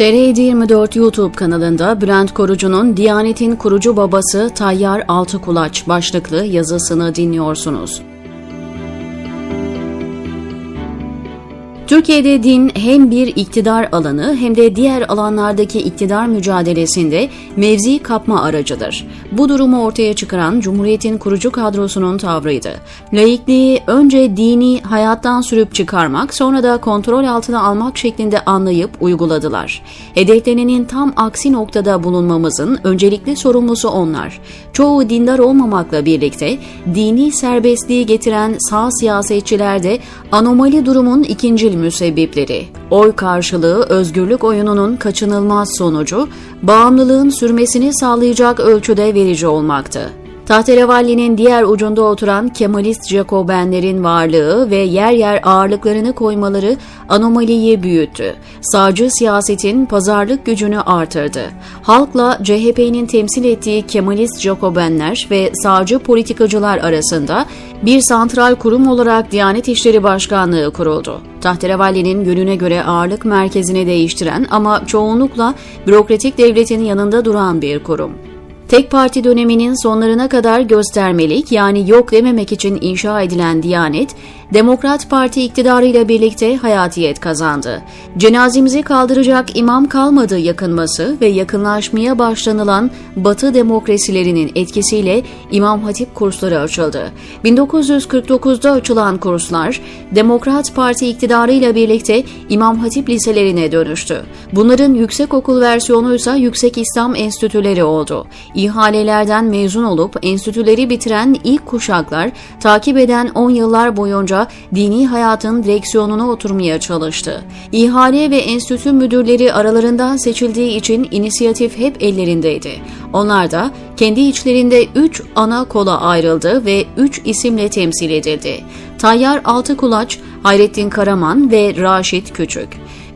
TR24 YouTube kanalında Bülent Korucu'nun Diyanet'in kurucu babası Tayyar Altıkulaç başlıklı yazısını dinliyorsunuz. Türkiye'de din hem bir iktidar alanı hem de diğer alanlardaki iktidar mücadelesinde mevzi kapma aracıdır. Bu durumu ortaya çıkaran Cumhuriyet'in kurucu kadrosunun tavrıydı. Laikliği önce dini hayattan sürüp çıkarmak sonra da kontrol altına almak şeklinde anlayıp uyguladılar. Hedeflenenin tam aksi noktada bulunmamızın öncelikli sorumlusu onlar. Çoğu dindar olmamakla birlikte dini serbestliği getiren sağ siyasetçiler de anomali durumun ikincil müsebbipleri. Oy karşılığı özgürlük oyununun kaçınılmaz sonucu, bağımlılığın sürmesini sağlayacak ölçüde verici olmaktı. Tahterevalli'nin diğer ucunda oturan Kemalist Jacobenlerin varlığı ve yer yer ağırlıklarını koymaları anomaliyi büyüttü. Sağcı siyasetin pazarlık gücünü artırdı. Halkla CHP'nin temsil ettiği Kemalist Jacobenler ve sağcı politikacılar arasında bir santral kurum olarak Diyanet İşleri Başkanlığı kuruldu. Tahterevalli'nin yönüne göre ağırlık merkezini değiştiren ama çoğunlukla bürokratik devletin yanında duran bir kurum. Tek parti döneminin sonlarına kadar göstermelik yani yok dememek için inşa edilen Diyanet, Demokrat Parti iktidarıyla birlikte hayatiyet kazandı. Cenazemizi kaldıracak imam kalmadı yakınması ve yakınlaşmaya başlanılan Batı demokrasilerinin etkisiyle İmam Hatip kursları açıldı. 1949'da açılan kurslar, Demokrat Parti iktidarıyla birlikte İmam Hatip liselerine dönüştü. Bunların yüksekokul versiyonu ise Yüksek İslam Enstitüleri oldu. İhalelerden mezun olup enstitüleri bitiren ilk kuşaklar, takip eden 10 yıllar boyunca dini hayatın direksiyonuna oturmaya çalıştı. İhale ve enstitü müdürleri aralarından seçildiği için inisiyatif hep ellerindeydi. Onlar da kendi içlerinde 3 ana kola ayrıldı ve 3 isimle temsil edildi. Tayyar Altıkulaç, Hayrettin Karaman ve Raşit Küçük.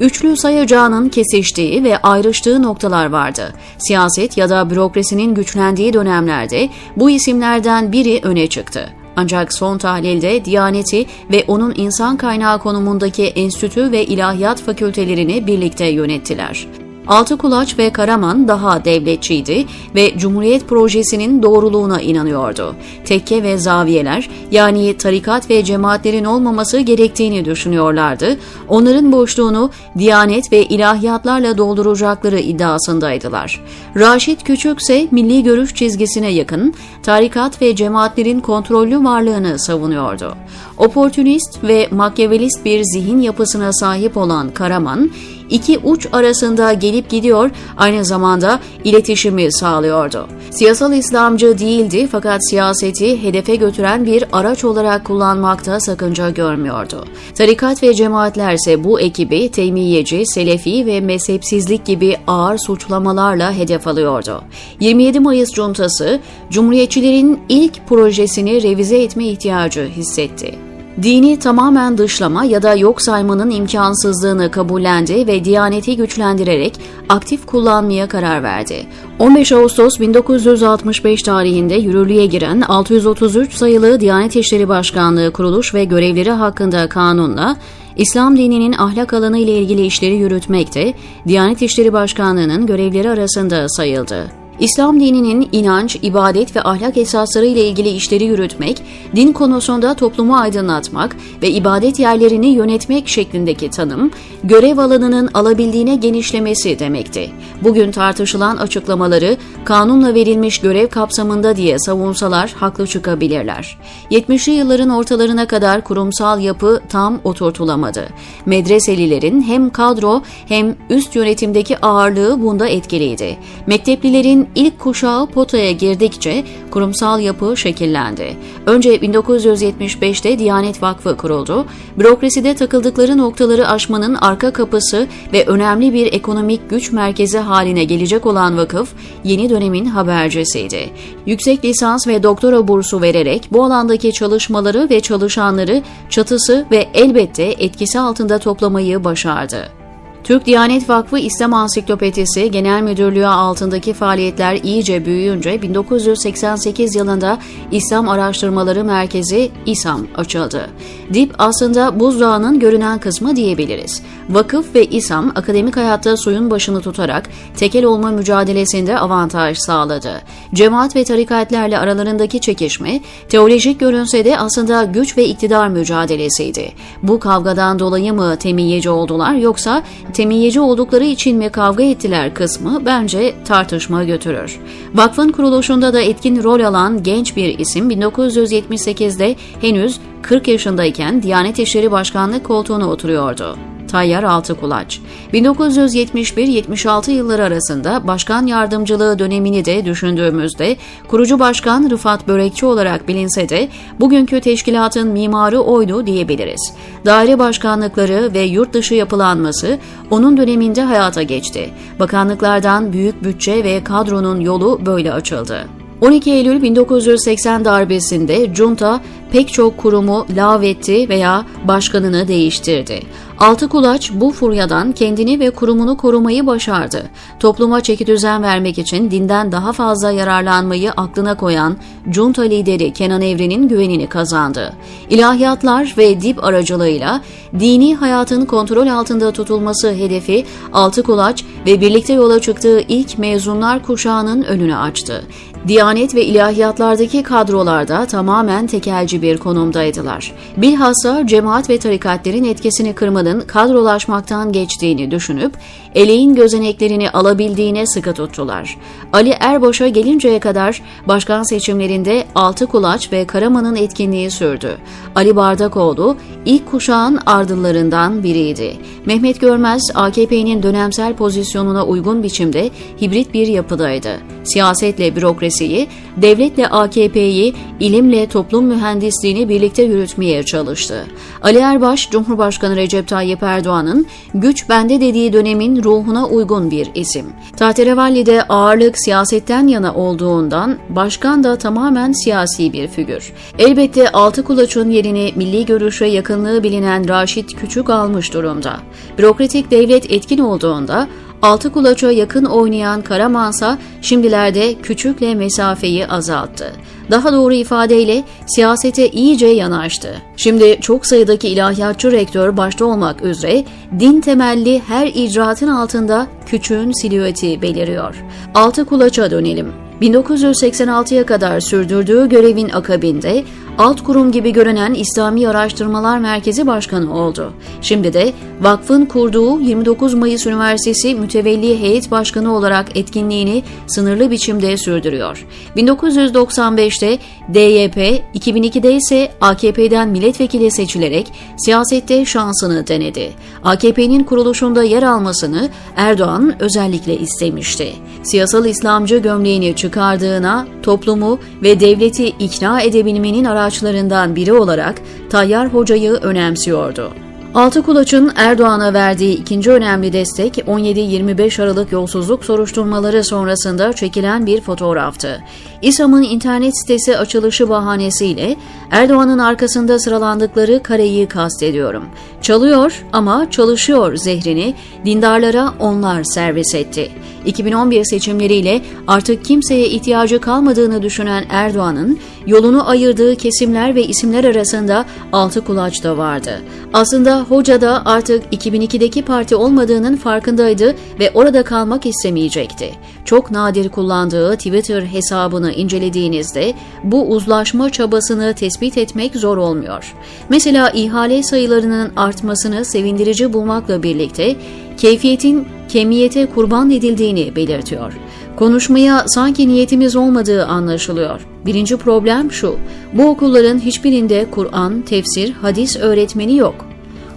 Üçlü sayacağının kesiştiği ve ayrıştığı noktalar vardı. Siyaset ya da bürokrasinin güçlendiği dönemlerde bu isimlerden biri öne çıktı. Ancak son tahlilde Diyaneti ve onun insan kaynağı konumundaki enstitü ve ilahiyat fakültelerini birlikte yönettiler. Altıkulaç ve Karaman daha devletçiydi ve Cumhuriyet projesinin doğruluğuna inanıyordu. Tekke ve zaviyeler yani tarikat ve cemaatlerin olmaması gerektiğini düşünüyorlardı. Onların boşluğunu Diyanet ve ilahiyatlarla dolduracakları iddiasındaydılar. Raşit Küçük ise milli görüş çizgisine yakın tarikat ve cemaatlerin kontrollü varlığını savunuyordu. Oportunist ve makyavelist bir zihin yapısına sahip olan Karaman, iki uç arasında gelip gidiyor, aynı zamanda iletişimi sağlıyordu. Siyasal İslamcı değildi fakat siyaseti hedefe götüren bir araç olarak kullanmakta sakınca görmüyordu. Tarikat ve cemaatlerse bu ekibi temiyeci, selefi ve mezhepsizlik gibi ağır suçlamalarla hedef alıyordu. 27 Mayıs cuntası, Cumhuriyetçilerin ilk projesini revize etme ihtiyacı hissetti. Dini tamamen dışlama ya da yok saymanın imkansızlığını kabullendi ve Diyaneti güçlendirerek aktif kullanmaya karar verdi. 15 Ağustos 1965 tarihinde yürürlüğe giren 633 sayılı Diyanet İşleri Başkanlığı kuruluş ve görevleri hakkında kanunla İslam dininin ahlak alanı ile ilgili işleri yürütmekte Diyanet İşleri Başkanlığı'nın görevleri arasında sayıldı. İslam dininin inanç, ibadet ve ahlak esasları ile ilgili işleri yürütmek, din konusunda toplumu aydınlatmak ve ibadet yerlerini yönetmek şeklindeki tanım, görev alanının alabildiğine genişlemesi demekti. Bugün tartışılan açıklamaları kanunla verilmiş görev kapsamında diye savunsalar haklı çıkabilirler. 70'li yılların ortalarına kadar kurumsal yapı tam oturtulamadı. Medreselilerin hem kadro hem üst yönetimdeki ağırlığı bunda etkiliydi. Mekteplilerin ilk kuşağı potaya girdikçe kurumsal yapı şekillendi. Önce 1975'te Diyanet Vakfı kuruldu. Bürokraside takıldıkları noktaları aşmanın arka kapısı ve önemli bir ekonomik güç merkezi haline gelecek olan vakıf, yeni dönemin habercisiydi. Yüksek lisans ve doktora bursu vererek bu alandaki çalışmaları ve çalışanları çatısı ve elbette etkisi altında toplamayı başardı. Türk Diyanet Vakfı İslam Ansiklopedisi Genel Müdürlüğü altındaki faaliyetler iyice büyüyünce 1988 yılında İslam Araştırmaları Merkezi İSAM açıldı. DİP aslında buzdağının görünen kısmı diyebiliriz. Vakıf ve İSAM akademik hayatta suyun başını tutarak tekel olma mücadelesinde avantaj sağladı. Cemaat ve tarikatlerle aralarındaki çekişme teolojik görünse de aslında güç ve iktidar mücadelesiydi. Bu kavgadan dolayı mı temiyyeci oldular yoksa temiyyeci oldukları için mi kavga ettiler kısmı bence tartışma götürür. Vakfın kuruluşunda da etkin rol alan genç bir isim 1978'de henüz 40 yaşındayken Diyanet İşleri Başkanlık koltuğuna oturuyordu. Tayyar Altıkulaç. 1971-76 yılları arasında başkan yardımcılığı dönemini de düşündüğümüzde kurucu başkan Rıfat Börekçi olarak bilinse de bugünkü teşkilatın mimarı oydu diyebiliriz. Daire başkanlıkları ve yurt dışı yapılanması onun döneminde hayata geçti. Bakanlıklardan büyük bütçe ve kadronun yolu böyle açıldı. 12 Eylül 1980 darbesinde junta pek çok kurumu lağvetti veya başkanını değiştirdi. Altıkulaç bu furyadan kendini ve kurumunu korumayı başardı. Topluma çeki düzen vermek için dinden daha fazla yararlanmayı aklına koyan junta lideri Kenan Evren'in güvenini kazandı. İlahiyatlar ve dip aracılığıyla dini hayatın kontrol altında tutulması hedefi Altıkulaç ve birlikte yola çıktığı ilk mezunlar kuşağının önünü açtı. Diyanet ve ilahiyatlardaki kadrolarda tamamen tekelci bir konumdaydılar. Bilhassa cemaat ve tarikatlerin etkisini kırmanın kadrolaşmaktan geçtiğini düşünüp eleğin gözeneklerini alabildiğine sıkı tuttular. Ali Erbaş'a gelinceye kadar başkan seçimlerinde Altı Kulaç ve Karaman'ın etkinliği sürdü. Ali Bardakoğlu ilk kuşağın ardıllarından biriydi. Mehmet Görmez AKP'nin dönemsel pozisyonuna uygun biçimde hibrit bir yapıdaydı. Siyasetle bürokrasiyi, devletle AKP'yi, ilimle toplum mühendisliğini birlikte yürütmeye çalıştı. Ali Erbaş, Cumhurbaşkanı Recep Tayyip Erdoğan'ın güç bende dediği dönemin ruhuna uygun bir isim. Tahterevalli'de ağırlık siyasetten yana olduğundan başkan da tamamen siyasi bir figür. Elbette altı kulaçın yerini milli görüşe yakınlığı bilinen Raşit Küçük almış durumda. Bürokratik devlet etkin olduğunda altı kulaça yakın oynayan Karamansa şimdilerde küçükle mesafeyi azalttı. Daha doğru ifadeyle siyasete iyice yanaştı. Şimdi çok sayıdaki ilahiyatçı rektör başta olmak üzere din temelli her icraatın altında küçüğün silüeti beliriyor. Altı kulaça dönelim. 1986'ya kadar sürdürdüğü görevin akabinde alt kurum gibi görünen İslami Araştırmalar Merkezi Başkanı oldu. Şimdi de vakfın kurduğu 29 Mayıs Üniversitesi Mütevelli Heyet Başkanı olarak etkinliğini sınırlı biçimde sürdürüyor. 1995'te DYP, 2002'de ise AKP'den milletvekili seçilerek siyasette şansını denedi. AKP'nin kuruluşunda yer almasını Erdoğan özellikle istemişti. Siyasal İslamcı gömleğini çıkardığına toplumu ve devleti ikna edebilmenin araçlarından biri olarak Tayyar Hoca'yı önemsiyordu. Altı Kulaç'ın Erdoğan'a verdiği ikinci önemli destek 17-25 Aralık yolsuzluk soruşturmaları sonrasında çekilen bir fotoğraftı. İSAM'ın internet sitesi açılışı bahanesiyle Erdoğan'ın arkasında sıralandıkları kareyi kastediyorum. Çalıyor ama çalışıyor zehrini dindarlara onlar servis etti. 2011 seçimleriyle artık kimseye ihtiyacı kalmadığını düşünen Erdoğan'ın yolunu ayırdığı kesimler ve isimler arasında altı kulaç da vardı. Aslında Hoca da artık 2002'deki parti olmadığının farkındaydı ve orada kalmak istemeyecekti. Çok nadir kullandığı Twitter hesabını incelediğinizde bu uzlaşma çabasını tespit etmek zor olmuyor. Mesela ihale sayılarının artmasını sevindirici bulmakla birlikte keyfiyetin kemiyete kurban edildiğini belirtiyor. Konuşmaya sanki niyetimiz olmadığı anlaşılıyor. Birinci problem şu, bu okulların hiçbirinde Kur'an, tefsir, hadis öğretmeni yok.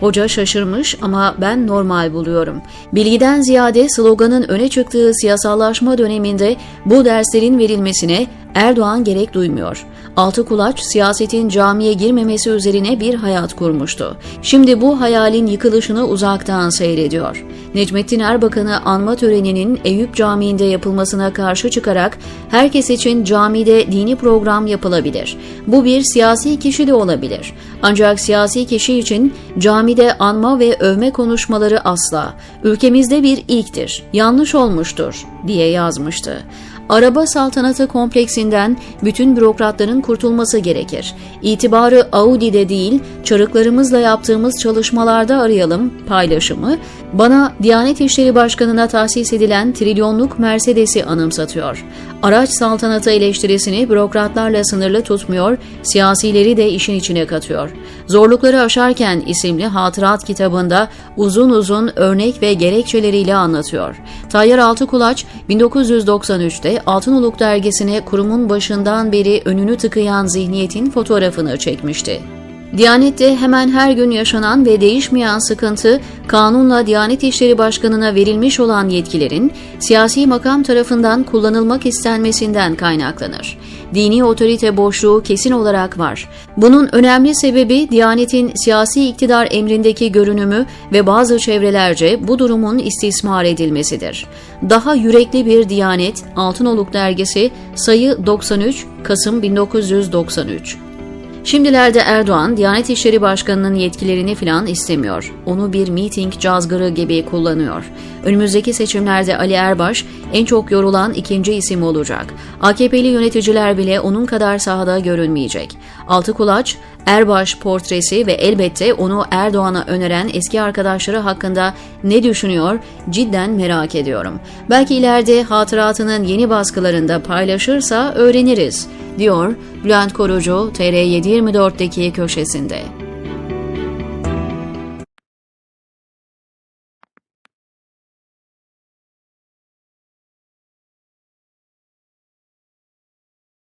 Hoca şaşırmış ama ben normal buluyorum. Bilgiden ziyade sloganın öne çıktığı siyasallaşma döneminde bu derslerin verilmesine Erdoğan gerek duymuyor. Altı kulaç siyasetin camiye girmemesi üzerine bir hayat kurmuştu. Şimdi bu hayalin yıkılışını uzaktan seyrediyor. Necmettin Erbakan'ı anma töreninin Eyüp Camii'nde yapılmasına karşı çıkarak herkes için camide dini program yapılabilir. Bu bir siyasi kişi de olabilir. Ancak siyasi kişi için camide anma ve övme konuşmaları asla. Ülkemizde bir ilktir. Yanlış olmuştur diye yazmıştı. Araba saltanatı kompleksinden bütün bürokratların kurtulması gerekir. İtibarı Audi'de değil, çarıklarımızla yaptığımız çalışmalarda arayalım paylaşımı, bana Diyanet İşleri Başkanı'na tahsis edilen trilyonluk Mercedes'i anımsatıyor. Araç saltanatı eleştirisini bürokratlarla sınırlı tutmuyor, siyasileri de işin içine katıyor. Zorlukları Aşarken isimli hatırat kitabında uzun uzun örnek ve gerekçeleriyle anlatıyor. Tayyar Altıkulaç 1993'te Altınoluk dergisine kurumun başından beri önünü tıkayan zihniyetin fotoğrafını çekmişti. Diyanet'te hemen her gün yaşanan ve değişmeyen sıkıntı, kanunla Diyanet İşleri Başkanı'na verilmiş olan yetkilerin siyasi makam tarafından kullanılmak istenmesinden kaynaklanır. Dini otorite boşluğu kesin olarak var. Bunun önemli sebebi Diyanet'in siyasi iktidar emrindeki görünümü ve bazı çevrelerce bu durumun istismar edilmesidir. Daha yürekli bir Diyanet, Altınoluk Dergisi, sayı 93, Kasım 1993. Şimdilerde Erdoğan, Diyanet İşleri Başkanı'nın yetkilerini filan istemiyor. Onu bir miting cazgırı gibi kullanıyor. Önümüzdeki seçimlerde Ali Erbaş en çok yorulan ikinci isim olacak. AKP'li yöneticiler bile onun kadar sahada görünmeyecek. Altı kulaç, Erbaş portresi ve elbette onu Erdoğan'a öneren eski arkadaşları hakkında ne düşünüyor cidden merak ediyorum. Belki ileride hatıratının yeni baskılarında paylaşırsa öğreniriz, diyor Bülent Korucu TR724'deki köşesinde.